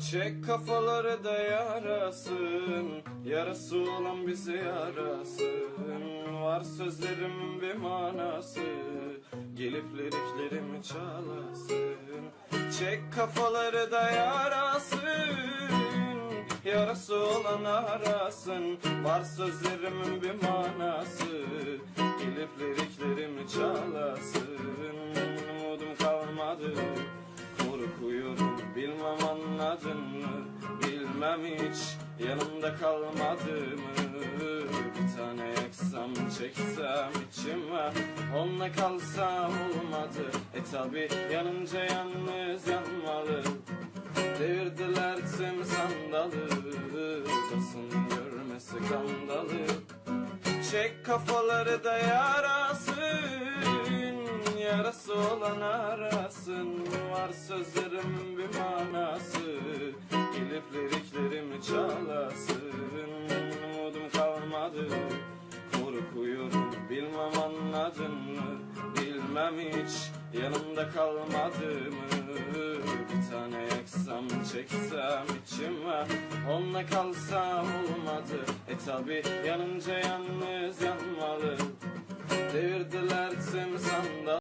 Çek kafaları da yarasın Yarası olan bizi yarasın. Var sözlerimin bir manası Gelip liriklerimi çalasın. Çek kafaları da yarasın Yarası olan arasın. Var sözlerimin bir manası Gelip liriklerimi çalasın. Umudum kalmadı anladın mı? Bilmem hiç yanımda kalmadı mı? Bir tane yaksam çeksem içime Onunla kalsam olmadı. E tabi yanınca yalnız yanmalı. Devirdiler tüm sandalı Basın görmesi kandalı. Çek kafaları da yarasın Yarası olan arasın. Var sözlerimin bir manası Gelip liriklerimi çalasın. Umudum kalmadı. Korkuyorum. Bilmem anladın mı? Bilmem hiç. Yanımda kalmadı mı? Bir tane yaksam çeksem içime. Onunla kalsam olmadı. E tabi yanınca yalnız yanmalı. Devirdiler tüm sandal